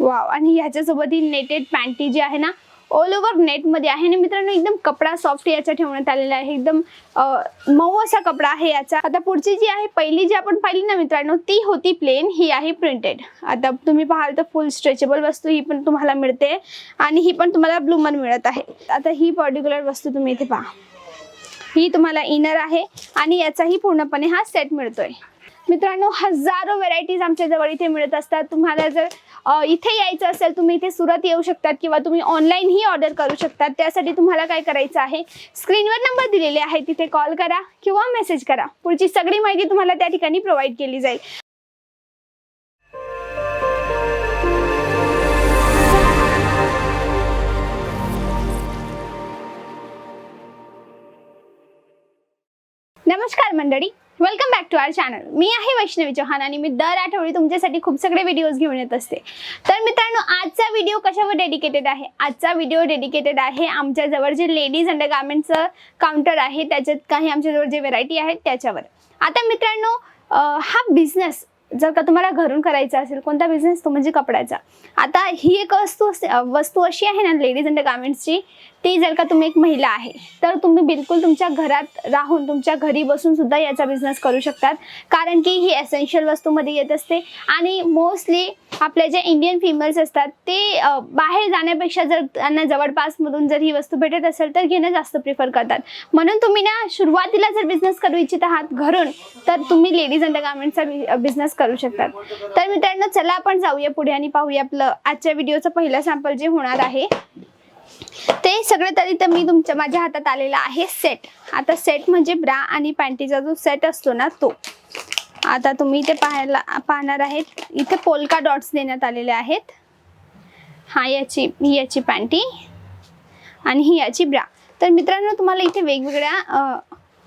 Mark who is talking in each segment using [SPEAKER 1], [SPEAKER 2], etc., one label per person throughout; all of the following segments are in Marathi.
[SPEAKER 1] वाव. आणि ह्याच्यासोबत ही नेटेड पॅन्टी जी आहे ना ऑल ओव्हर नेटमध्ये आहे. आणि मित्रांनो एकदम कपडा सॉफ्ट याचा ठेवण्यात आलेला आहे. एकदम मऊ असा कपडा आहे याचा. आता पुढची जी आहे पहिली जी आपण पाहिली ना मित्रांनो ती होती प्लेन ही आहे प्रिंटेड आता तुम्ही पाहाल तर फुल स्ट्रेचेबल वस्तू ही पण तुम्हाला मिळते. आणि ही पण तुम्हाला ब्लूमर मिळत आहे. आता ही पर्टिक्युलर वस्तू तुम्ही इथे पहा. ही तुम्हाला इनर आहे. आणि याचाही पूर्णपणे हा सेट मिळतोय. मित्रांनो हजारो व्हेरायटीज आमच्या जवळ इथे मिळत असतात. तुम्हाला जर इथे यायचं असेल तुम्ही इथे सुरत येऊ शकतात किंवा तुम्ही ऑनलाईनही ऑर्डर करू शकतात. त्यासाठी तुम्हाला काय करायचं आहे? स्क्रीनवर नंबर दिलेले आहे तिथे कॉल करा किंवा मेसेज करा. पुढची सगळी माहिती तुम्हाला त्या ठिकाणी प्रोव्हाइड केली जाईल. नमस्कार मंडळी. Welcome back to our channel मी आहे वैष्णवी चौहान आणि मी दर आठवडी तुमच्यासाठी खूप सगळे व्हिडिओज घेऊन येत असते. तर मित्रांनो आजचा व्हिडिओ कशावर डेडिकेटेड आहे? आजचा व्हिडिओ डेडिकेटेड आहे आमच्याजवळ जे लेडीज अंडर गार्मेंटचं काउंटर आहे त्याच्यात काही आमच्याजवळ जे व्हेरायटी आहेत त्याच्यावर. आता मित्रांनो हा बिझनेस जर का तुम्हाला घरून करायचा असेल कोणता बिझनेस तो म्हणजे कपड्याचा. आता ही एक वस्तू वस्तू अशी आहे ना लेडीज अँड गार्मेंट्सची ती जर का तुम्ही एक महिला आहे तर तुम्ही बिलकुल तुमच्या घरात राहून तुमच्या घरी बसून सुद्धा याचा बिझनेस करू शकतात. कारण की ही एसेन्शियल वस्तूमध्ये येत असते आणि मोस्टली आपल्या ज्या इंडियन फिमेल्स असतात ते बाहेर जाण्यापेक्षा जर त्यांना जवळपासमधून जर ही वस्तू भेटत असेल तर घेणं जास्त प्रिफर करतात. म्हणून तुम्ही ना सुरुवातीला जर बिझनेस करू इच्छित आहात घरून तर तुम्ही लेडीज अंडर गार्मेंटचा बिझनेस करू शकतात. तर मित्रांनो चला आपण जाऊया पुढे आणि पाहूया आपलं आजच्या व्हिडिओचं पहिलं सॅम्पल जे होणार आहे. ते सगळं तरी तर मी तुमच्या माझ्या हातात आलेला आहे सेट आता सेट म्हणजे ब्रा आणि पॅन्टीचा जो सेट असतो ना तो. आता तुम्ही इथे पाहायला पाहणार आहेत. इथे पोलका डॉट्स देण्यात आलेले आहेत. हा याची ही याची पॅन्टी आणि ही याची ब्रा. तर मित्रांनो तुम्हाला इथे वेगवेगळ्या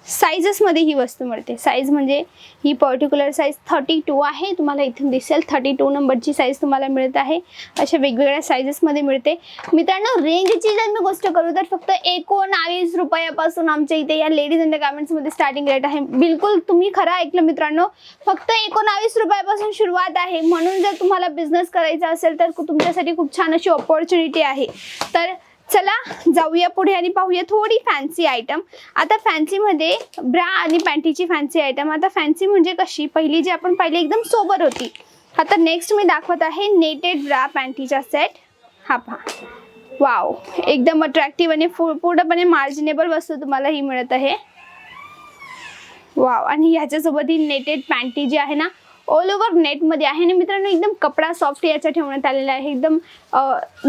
[SPEAKER 1] साईजेसमध्ये ही वस्तू मिळते. साईज म्हणजे ही पर्टिक्युलर साईज थर्टी टू आहे. तुम्हाला इथून दिसेल थर्टी टू नंबरची साईज तुम्हाला मिळत आहे. अशा वेगवेगळ्या साईजेसमध्ये मिळते. मित्रांनो रेंजची जर मी गोष्ट करू तर फक्त एकोणावीस रुपयापासून आमच्या इथे या लेडीज अँड गार्मेंट्समध्ये स्टार्टिंग रेट आहे. बिलकुल तुम्ही खरं ऐकलं मित्रांनो. फक्त एकोणावीस रुपयापासून सुरुवात आहे. म्हणून जर तुम्हाला बिझनेस करायचा असेल तर तुमच्यासाठी खूप छान अशी ऑपॉर्च्युनिटी आहे. तर चला जाऊया पुढे आणि पाहूया थोडी फॅन्सी आयटम आता फॅन्सीमध्ये ब्रा आणि पॅन्टीची फॅन्सी आयटम आता फॅन्सी म्हणजे कशी? पहिली जी आपण पाहिली एकदम सोबर होती. आता नेक्स्ट मी दाखवत आहे नेटेड ब्रा पॅन्टीचा सेट हा पहा. वाव एकदम अट्रॅक्टिव्ह आणि फु पूर्णपणे मार्जिनेबल वस्तू तुम्हाला ही मिळत आहे. वाव आणि ह्याच्यासोबत ही नेटेड पॅन्टी जी आहे ना ऑल ओव्हर नेटमध्ये आहे. आणि मित्रांनो एकदम कपडा सॉफ्ट याचा ठेवण्यात आलेला आहे. एकदम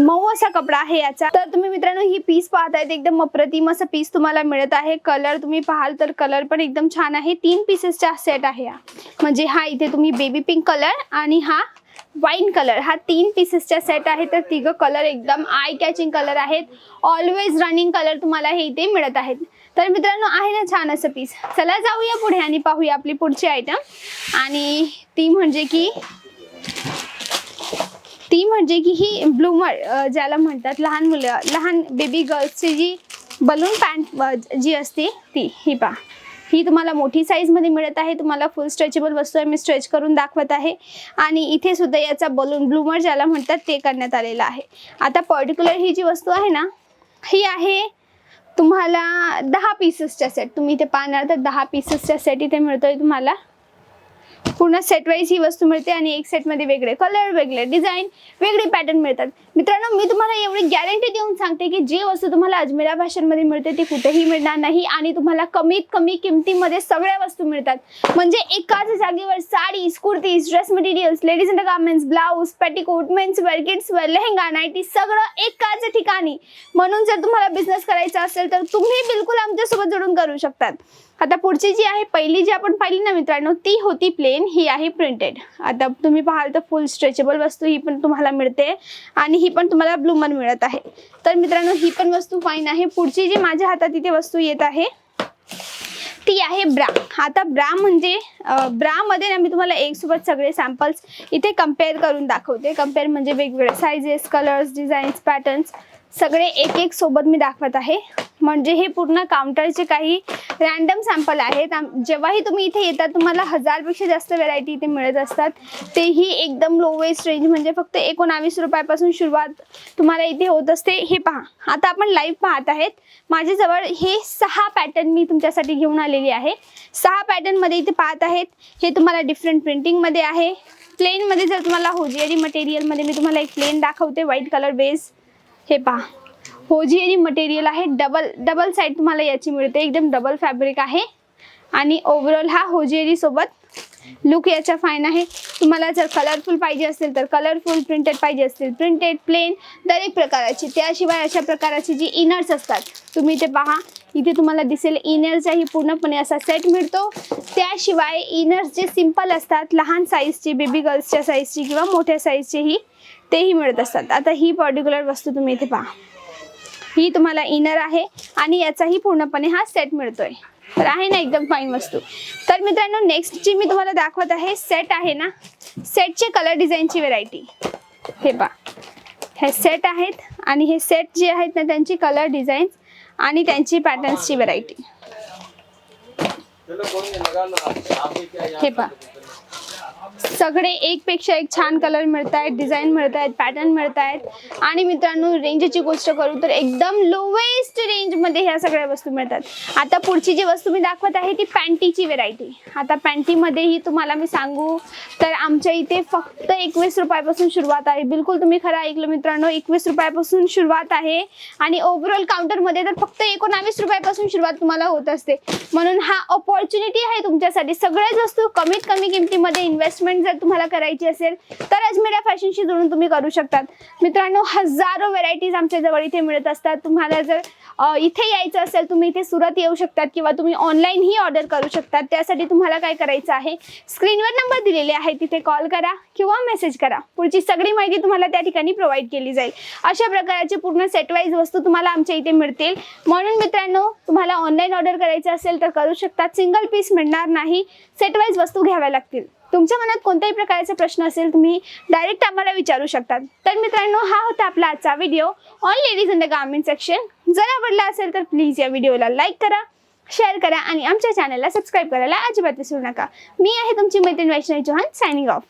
[SPEAKER 1] मऊ असा कपडा आहे याचा. तर तुम्ही मित्रांनो ही पीस पाहतायत. एकदम अप्रतिम असं पीस तुम्हाला मिळत आहे. कलर तुम्ही पाहाल तर कलर पण एकदम छान आहे. तीन पीसेसचा सेट आहे हा. म्हणजे हा इथे तुम्ही बेबी पिंक कलर आणि हा वाईन कलर हा तीन पीसेसचा सेट आहे तर तिघं कलर एकदम आय कॅचिंग कलर आहेत. ऑलवेज रनिंग कलर तुम्हाला हे इथे मिळत आहेत. तर मित्रांनो आहे ना छान असं पीस चला जाऊया पुढे आणि पाहूया आपली पुढची आयटम आणि ती म्हणजे की ती म्हणजे की ही ब्लूमर ज्याला म्हणतात लहान मुलं लहान बेबी गर्ल्सची जी बलून पॅन्ट जी असते ती ही पा ही तुम्हाला मोठी साईजमध्ये मिळत आहे. तुम्हाला फुल स्ट्रेचेबल वस्तू आहे मी स्ट्रेच करून दाखवत आहे. आणि इथे सुद्धा याचा बलून ब्लूमर ज्याला म्हणतात ते करण्यात आलेलं आहे. आता पर्टिक्युलर ही जी वस्तू आहे ना ही आहे तुम्हाला दहा पीसेसच्या सेट तुम्ही इथे पाहणार तर दहा पीसेसच्या सेट इथे मिळतोय तुम्हाला. पूर्ण सेट वाईज ही वस्तू मिळते आणि एक सेटमध्ये वेगळे कलर वेगळे डिझाईन वेगळे पॅटर्न मिळतात. मित्रांनो मी तुम्हाला एवढी गॅरंटी देऊन सांगते की जी वस्तू तुम्हाला अजमेरा फॅशनमध्ये मिळते ती कुठेही मिळणार नाही आणि तुम्हाला कमीत कमी किमतीमध्ये सगळ्या वस्तू मिळतात. म्हणजे एकाच जागेवर saris kurtis dress materials ladies undergarments blouse petticoat men's wear kids wear lehenga nightie सगळं एकाच ठिकाणी. म्हणून जर तुम्हाला बिझनेस करायचा असेल तर तुम्ही बिलकुल आमच्यासोबत जोडून करू शकतात. आता पुढची जी आहे पहिली जी आपण पाहिली ना मित्रांनो ती होती प्लेन ही आहे प्रिंटेड आता तुम्ही पाहाल तर फुल स्ट्रेचेबल वस्तू ही पण तुम्हाला मिळते आणि ही पण तुम्हाला ब्लूमर मिळत आहे. तर मित्रांनो ही पण वस्तू फाईन आहे. पुढची जी माझ्या हातात इथे वस्तू येत आहे ती आहे ब्रा आता ब्रा म्हणजे ब्रामध्ये ना मी तुम्हाला एक सोबत सगळे सॅम्पल्स इथे कंपेअर करून दाखवते. कंपेअर म्हणजे वेगवेगळे सायझेस कलर्स डिझाईन्स पॅटर्न्स सगळे एक एक सोबत मी दाखवत आहे. म्हणजे हे पूर्ण काउंटरचे काही रॅन्डम सॅम्पल आहेत. जेव्हाही तुम्ही इथे येतात तुम्हाला हजारपेक्षा जास्त व्हरायटी इथे मिळत असतात. तेही एकदम लोवेस्ट रेंज म्हणजे फक्त एकोणावीस रुपयापासून सुरुवात तुम्हाला इथे होत असते. हे पहा. आता आपण लाईव्ह पाहत आहेत. माझ्याजवळ हे सहा पॅटर्न मी तुमच्यासाठी घेऊन आलेली आहे. सहा पॅटर्नमध्ये इथे पाहत आहेत. हे तुम्हाला डिफरंट प्रिंटिंगमध्ये आहे. प्लेनमध्ये जर तुम्हाला होजियरी मटेरियलमध्ये मी तुम्हाला एक प्लेन दाखवते. व्हाईट कलर बेस हे पहा. होजियरी मटेरियल आहे. डबल डबल साईड तुम्हाला याची मिळते. एकदम डबल फॅब्रिक आहे. आणि ओव्हरऑल हा होजियरी सोबत लुक याचा फाईन आहे. तुम्हाला जर कलरफुल पाहिजे असेल तर कलरफुल प्रिंटेड पाहिजे असतील प्रिंटेड प्लेन दरेक प्रकाराची. त्याशिवाय अशा प्रकाराची जी इनर्स असतात तुम्ही इथे पहा. इथे तुम्हाला दिसेल इनरचाही पूर्णपणे असा सेट मिळतो. त्याशिवाय इनर्स जे सिंपल असतात लहान साईजची बेबी गर्ल्सच्या साईजची किंवा मोठ्या साईजचेही तेही मिळत असतात. आता ही पर्टिक्युलर वस्तू तुम्ही इथे पहा. ही तुम्हाला इनर आहे आणि याचाही पूर्णपणे हा सेट मिळतोय. तर आहे ना एकदम फाईन वस्तू. तर मित्रांनो नेक्स्ट जी मी तुम्हाला दाखवत आहे सेट आहे ना सेटचे कलर डिझाईनची व्हेरायटी हे पा हे सेट आहेत आणि हे सेट जे आहेत ना त्यांची कलर डिझाईन आणि त्यांची पॅटर्न्सची व्हेरायटी हे पा सगळे एकपेक्षा एक छान कलर मिळत आहेत डिझाईन मिळत आहेत पॅटर्न मिळत आहेत आणि मित्रांनो रेंजची गोष्ट करू तर एकदम लोवेस्ट रेंजमध्ये ह्या सगळ्या वस्तू मिळतात. आता पुढची जी वस्तू मी दाखवत आहे ती पॅन्टीची व्हेरायटी आता पॅन्टीमध्येही तुम्हाला मी सांगू तर आमच्या इथे फक्त एकवीस रुपयापासून सुरुवात आहे. बिलकुल तुम्ही खरं ऐकलं मित्रांनो एकवीस रुपयापासून सुरुवात आहे. आणि ओव्हरऑल काउंटरमध्ये तर फक्त एकोणावीस रुपयापासून सुरुवात तुम्हाला होत असते. म्हणून हा ऑपॉर्च्युनिटी आहे तुमच्यासाठी. सगळ्याच वस्तू कमीत कमी किमतीमध्ये इन्व्हेस्टमेंट जर तुम्हाला करायची असेल तर अजमेरा फॅशनशी जोडून तुम्ही करू शकतात मित्रांनो हजारो व्हेरायटीज आमच्या जवळ इथे मिळत असतात. तुम्हाला जर इथे यायचं असेल तुम्ही इथे सुरत येऊ शकतात किंवा तुम्ही ऑनलाईनही ऑर्डर करू शकतात. त्यासाठी तुम्हाला काय करायचं आहे? स्क्रीनवर नंबर दिलेले आहे तिथे कॉल करा किंवा मेसेज करा. पुढची सगळी माहिती तुम्हाला त्या ठिकाणी प्रोव्हाइड केली जाईल. अशा प्रकारचे पूर्ण सेट वाईज वस्तू तुम्हाला आमच्या इथे मिळतील. म्हणून मित्रांनो तुम्हाला ऑनलाईन ऑर्डर करायचं असेल तर करू शकतात. सिंगल पीस मिळणार नाही. सेटवाईज वस्तू घ्याव्या लागतील. तुमच्या मनात कोणत्याही प्रकारचा प्रश्न असेल तुम्ही डायरेक्ट आम्हाला विचारू शकतात. तर मित्रांनो हा होता आपला आजचा video on ladies in the garment section जर आवडला असेल तर प्लीज या व्हिडिओला लाईक करा शेअर करा आणि आमच्या चॅनलला सबस्क्राईब करायला अजिबात विसरू नका. मी आहे तुमची मैत्रीण वैष्णवी चौहान सायनिंग ऑफ